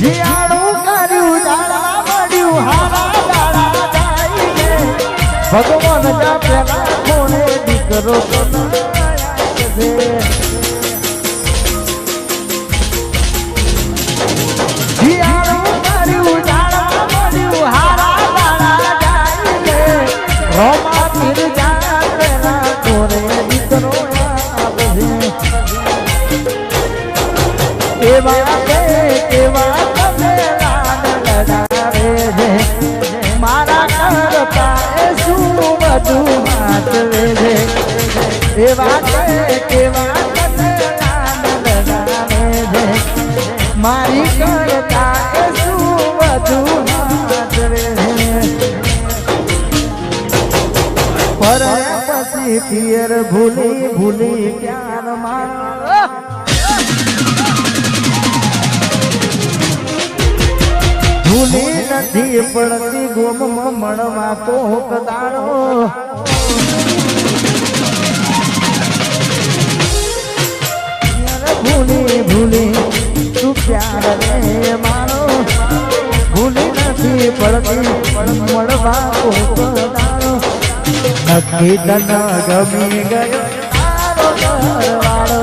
જીયાણું કર્યું દાડા મળ્યું હારા દાડા જાય ભગવાન દીકરો જીયાણું એવા કેવા મારી કરતા શું છે પર પછી પિયર ભૂલી ભૂલી ક્યાં માર? ભૂલી નથી પડતી ગોમ મણમાં તો કદાડો ભૂલી ભૂલી, તું પ્યાર રે મારો? ભૂલી નથી પડતી મળવા કદાડો નક્કી તન ગમી ગયો તારો ઘરવાળો.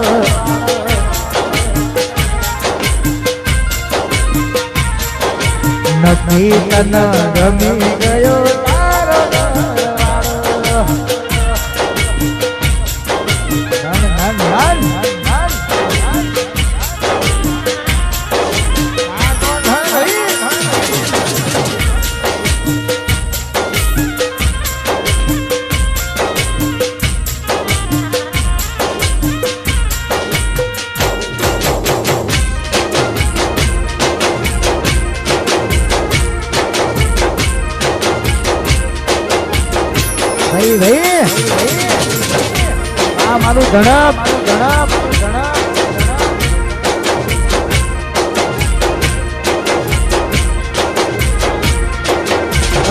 નથી તન ગમી ગયો ગણપ ધણપ ધણપ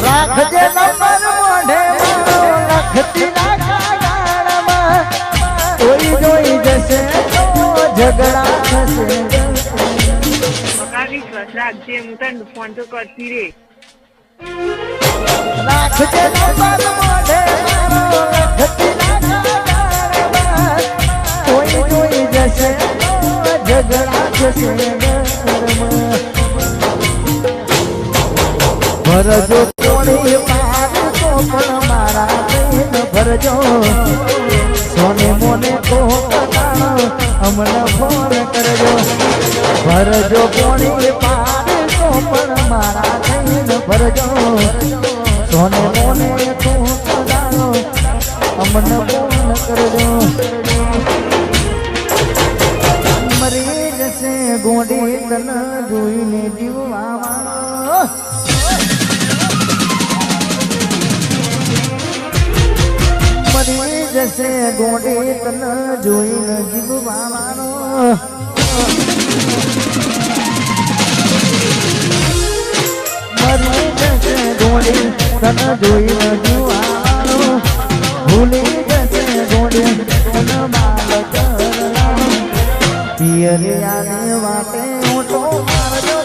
રાખજે નંબર મોઢે લખતી ફોન તો કરતી રે ભરજો કોણી પાર તો પણ મારા બેન ભરજો. સોને મોને તો અમને ફોન કરજો. ભરજો કોણી પણ મારા બેન ભરજો. સોને મોને કટાણ ફોન કરજો. મરી જશે ગોડી તન જોઈને જીવવાનો મરી જશે ગોડી તન જોઈને જીવવાનો ભૂલી જશે ગોડી તન બાળક પિયરિયાની વાતે વાટે ઓટો મારજો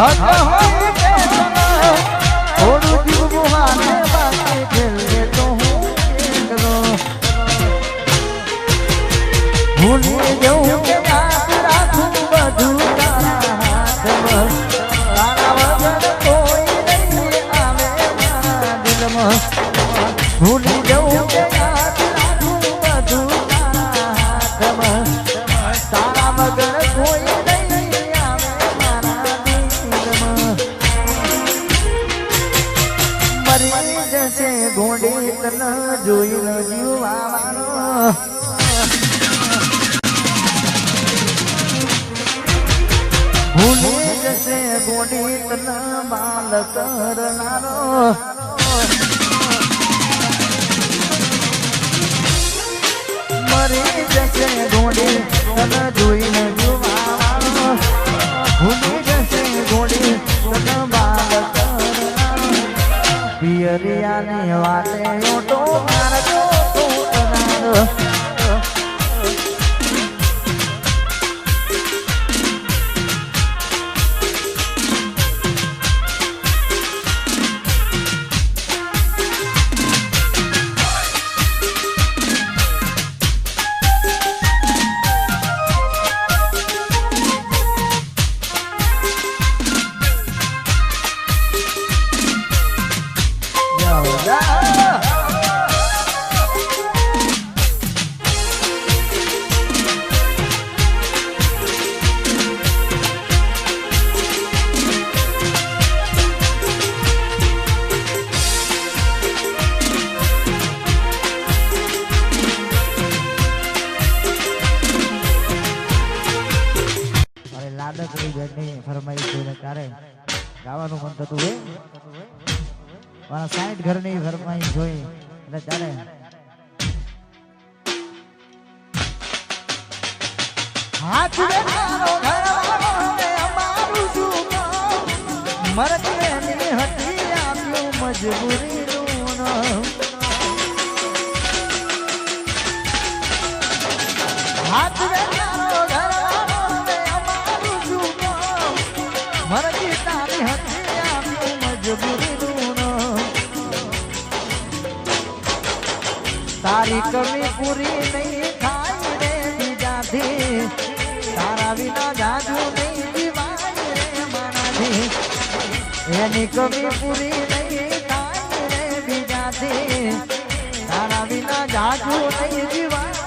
હક હોય બાલ કરનારો મરી જશે ગોંડી તને જોઈને જીવવાનો ભૂલી જશે ગોંડી તન બાલ કરનારો પિયરિયાની વાતે ઓટો હાથ બેઠાનો ઘરવાળો ને અમારું શું કામ? મરકરેની હતી આપ્યું મજબૂરીનું નામ. હાથ બેઠાનો ઘરવાળો ને અમારું શું કામ? મરજી તારી હતી આપ્યું મજબૂરીનું નામ. તારી કમી પૂરી નહીં થાય રે બીજાથી તારા વિના જાજુ નહીં જીવાય રે મારાથી એની કમી પૂરી નહીં તારા વિના જાજુ નહીં જીવાય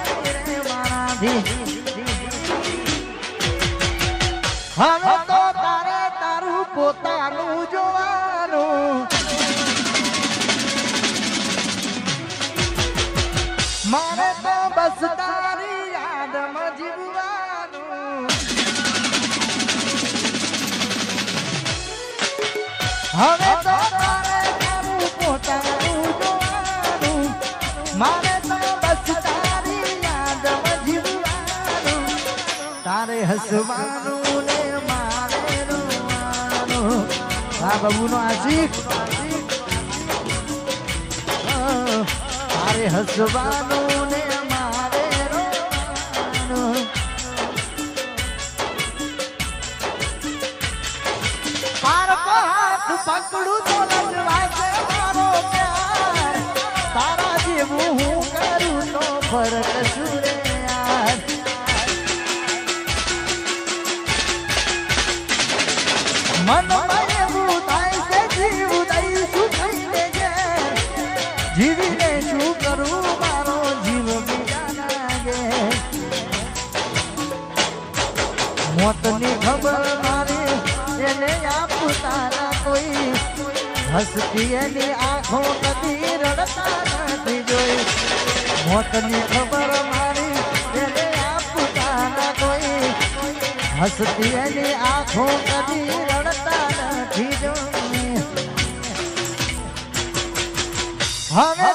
હવે તો તારે તારું પોતાનું જોવાનું. મારે તો બસ હવે તો તારે તારું પોતાનું જોવાનું. મારે તો બસ તારી યાદમાં જીવવાનું. તારે હસવાનું ને મારે રોવાનું. આ બાબુનો આશિક? તારે હસવાનું ને પકડું તો હું કરું તો ફરક શું રે યાર? મનમાં થાય છે, જીવ મારો જીવ બીજા લાગે ખબર હસતી આંખો કદી રડતા મોતની ખબર મારી એને આપતા કોઈ હસતી એની આંખો કદી રડતા નથી હવે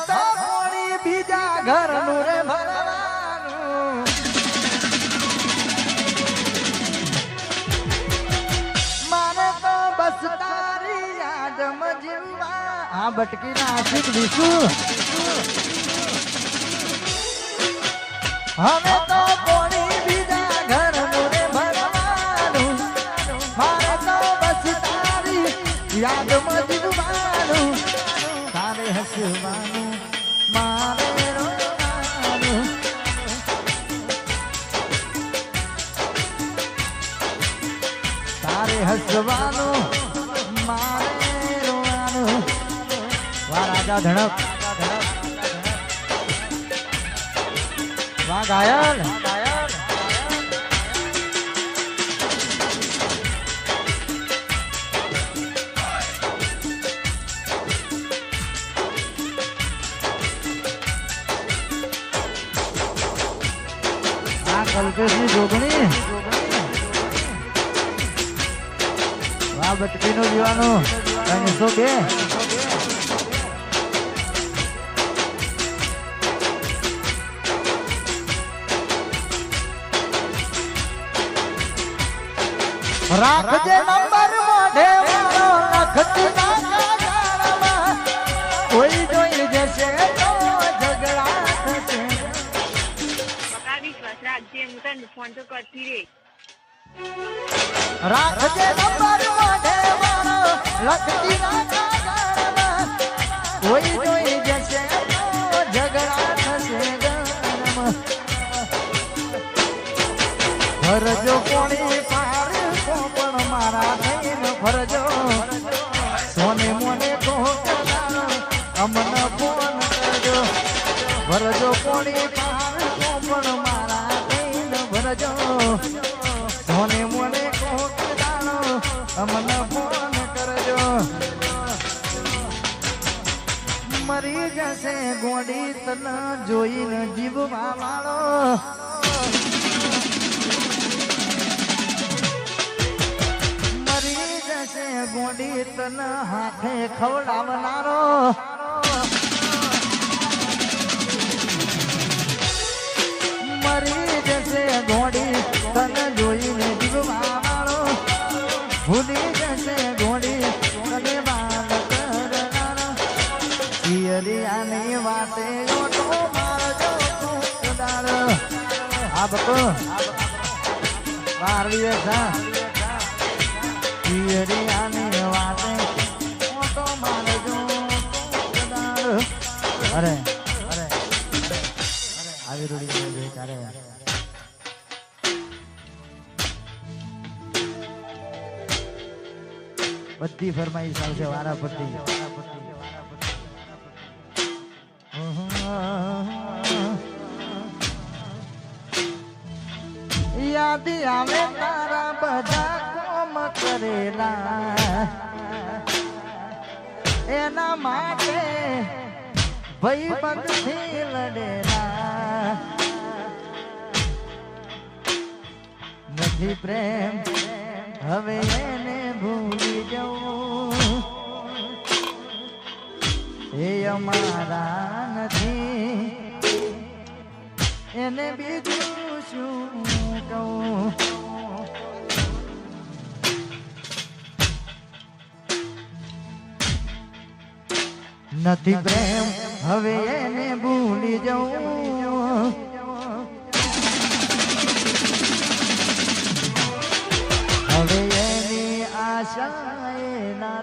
આ બટકી ના આશિક વિશુ હવે તો કોણી બીજા ઘરનું રે ભરવાનું? મારે તો બસ તારી યાદમાં રાજા ધડક. વાહ ગાયલ કલ્પેશની જોગણી. વાહ બટકીનો દીવાનો. ત્રણસો બે રાખજે નંબર મોઢે મારો રાખતી ના. કોઈ જોઈ જશે તો ઝઘડા થશે બકા વિશ્વાસ રાખજે હું તને ફોન તો કરતી રે રાખજે નંબર મોઢે મારો લખતી ના. કોઈ જોઈ જશે તો ઝઘડા થશે ઘર જો કોણી પણ મારા થઈને ફરજો સોને મોને કોકલાનો અમન ફોન કરજો. ભરજો કોણી પાર પણ મારા થઈને ભરજો. સોને મોને કોકલાનો અમન ફોન કરજો. મરી જશે ગોડી તને જોઈને જીવવા વાળો. જશે ગોડી તન હાથે ખવડાવનારો. મરી જશે ગોડી તન જોઈને જીવવાળો ભૂલી જશે ગોડી તને વાત કરનારો. પિયરિયાની વાતે ગોટો મારજો કુકડાર આ બકો બેઠા. બધી ફરમાઈશ આવશે વારા પરથી યાદ આવે તારા બધા કોમ કરેલા એના માટે ભાઈ બંધથી લડેલા નથી પ્રેમ હવે એને ભૂલી જવું. એ અમારા નથી. એને બીજું શું કહું? નથી પ્રેમ, હવે એને ભૂલી જવું. આશાએ ના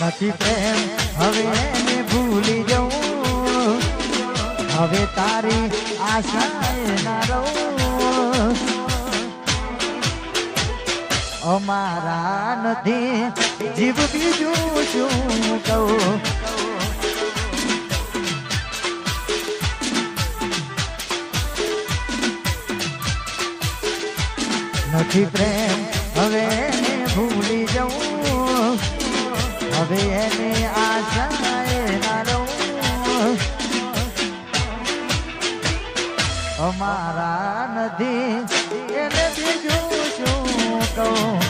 નથી પ્રેમ હવે એને ભૂલી જવું. હવે તારી આશાએ રહું. અમારા નથી જીવ બીજું શું કહું? નથી પ્રેમ. હવે એને ભૂલી જવું. હવે એને આશાએ ના રહું અમારા નથી. એને બીજું શું કહું?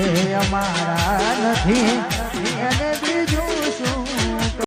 એ અમારા નથી.